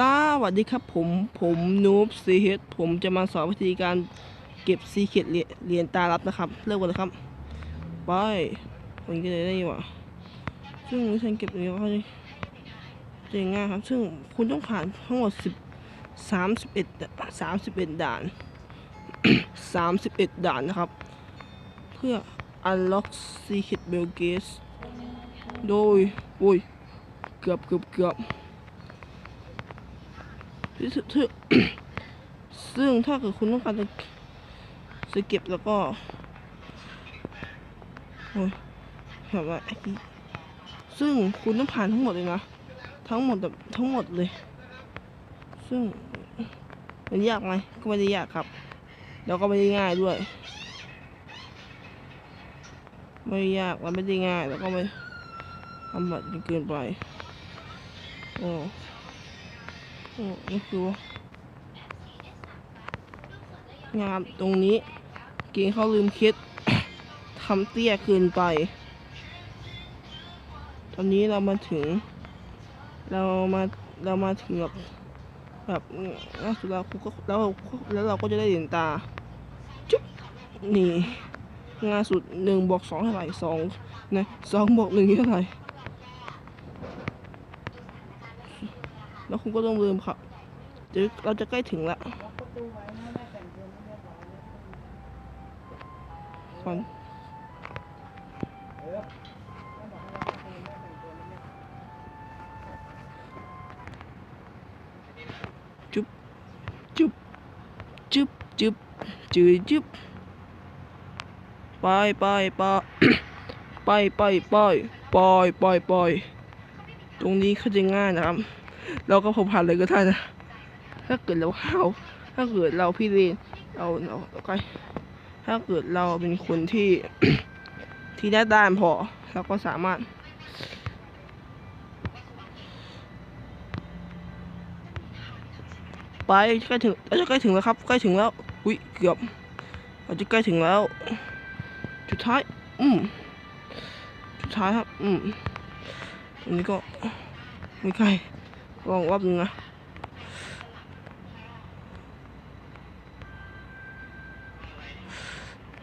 สวัสดีครับผมผมนูบซีเฮดผมจะมาสอนวิธีการเก็บซีเคดเหรียญตาลับนะครับ เริ่มกันเลยครับไปมันก็เลยได้อยู่อะซึ่งวิธีการเก็บตรงนี้ก็จะง่ายครับ ซึ่งคุณต้องผ่านทั้งหมดสิบสามสิบเอ็ดสามสิบเอ็ดด่านสามสิบเอ็ดด่านนะครับ เพื่อ unlock secret b e l g a t e โดยโอ้ยเกือบเกือบเกือบ ซึ่งถ้าเกิดคุณต้องการจะจะเก็บแล้วก็โอ้ยแบบว่าซึ่งคุณต้องผ่านทั้งหมดเลยนะ ทั้งหมดแบบทั้งหมดเลย ซึ่งมันยากไหมก็ไม่ได้ยากครับ แล้วก็ไม่ได้ง่ายด้วย ไม่ยากและไม่ได้ง่าย แล้วก็ไม่ทำบัดจนเกินไปอ้โอ้ นี่คืองามตรงนี้ เก่งเขาลืมคิดทำเตี้ยเกินไป ตอนนี้เรามาถึง เรามาเรามาถึงแบบแบบล่าสุดเราก็แล้วแล้วเราก็จะได้เหรียญตา จุ๊บนี่งายสุดหนึ่งบวกสองเท่าไหร่สองนะสองบวกหนึ่งเท่าไหร่ แล้วคุณก็ต้องลืมครับเดี๋ยวเราจะใกล้ถึงแล้วฟันจุ๊บจุ๊บจุ๊บจุ๊บจืดจุ๊บไปไปไปไปไปไปไปไปไปตรงนี้เขาจะง่ายนะครับ เราก็พบผ่านเลยก็ได้นะถ้าเกิดเราเราถ้าเกิดเราพี่เรนเราเราก็ถ้าเกิดเราเป็นคนที่ที่ได้ด้านพอเราก็สามารถไปใกล้ถึงเราจะใกล้ถึงแล้วครับ ใกล้ถึงแล้ว อุ้ยเกือบเราจะใกล้ถึงแล้วสุดท้าย อืมสุดท้ายครับ อืมอันนี้ก็ไม่ใกล้ ลองรอบนึงนะ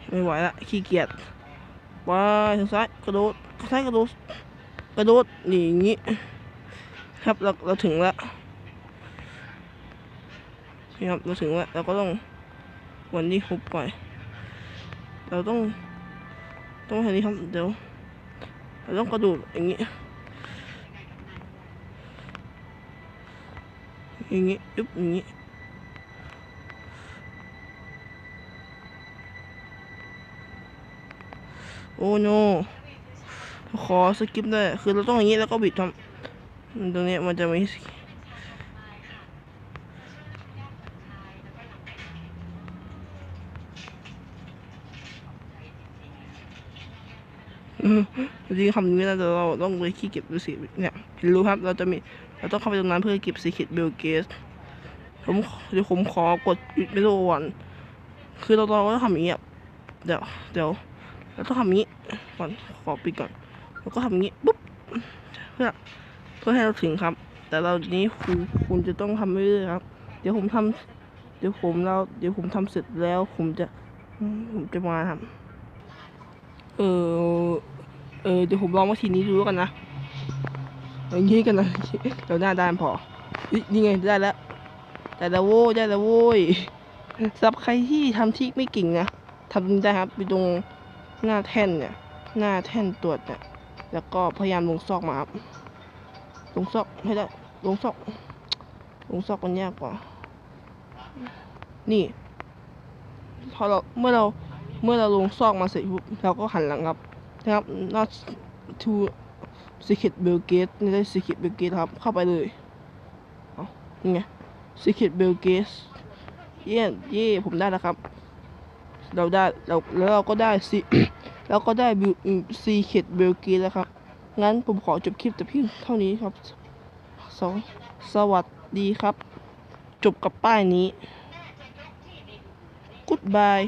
ไม่ไหวละขี้เกียจไปทางซ้ายกระโดดซ้ายกระโดดกระโดดนี่อย่างนี้ ครับเราเราถึงแล้วนี่ครับเราถึงแล้วเราก็ต้องวันนี้ฮุบไปเราต้องต้องทำนี้ครับเดี๋ยวเราต้องกระโดดอย่างนี้ อย่างงี้ยุบอย่างงี้โอ้โนขอสกิปได้ คือเราต้องอย่างงี้แล้วก็บิดทำตรงนี้มันจะมี จริงๆคำนี้นะแต่เราต้องไปขี้เก็บดูสิเนี่ยเห็นรู้ครับเราจะมีเราต้องเข้าไปตรงนั้นเพื่อเก็บซีคิดเบลเกสผมเดี๋ยวผมขอกดหยุดไม่รู้วันคือเราต้องทำอย่างนี้อะเดี๋ยวเดี๋ยวเราต้องทำอย่างนี้ก่อนขอปิดก่อนแล้วก็ทำอย่างนี้ปุ๊บเพื่อเพื่อให้เราถึงครับ แต่เรานี้คุณคุณจะต้องทำเรื่อยๆครับ เดี๋ยวผมทำเดี๋ยวผมเราเดี๋ยวผมทำเสร็จแล้วผมจะผมจะมาทำ เออเออเดี๋ยวผมลองวิธีนี้ดูกันนะอย่างนี้กันนะเดี๋ยวหน้าด้านพอนี่ไงได้แล้วได้แล้วโว้ยได้แล้วโว้ยสำหรับใครที่ทำที่ไม่เก่งนะทำได้ครับไปตรงหน้าแท่นเนี่ย หน้าแท่นตรวจเนี่ยแล้วก็พยายามลงซอกมาครับลงซอกให้ได้ลงซอกลงซอกมันยากกว่า นี่ พอเราเมื่อเรา เมื่อเราลงซอกมาเสร็จปุ๊บเราก็หันหลังครับนะครับ not to secret b e l g a t e นี่ได้ secret b e l g a t e ครับ เข้าไปเลยเอานี่ไง Secret b e l g a t e เยี่ยเย่ผมได้แล้วครับ เราได้เราแล้วเราก็ได้ซีเราก็ได้บิวซีเ e ดเบลกีแล้วครับ งั้นผมขอจบคลิปแต่เพียงเท่านี้ครับสองสวัสดีครับ จบกับป้ายนี้ Goodbye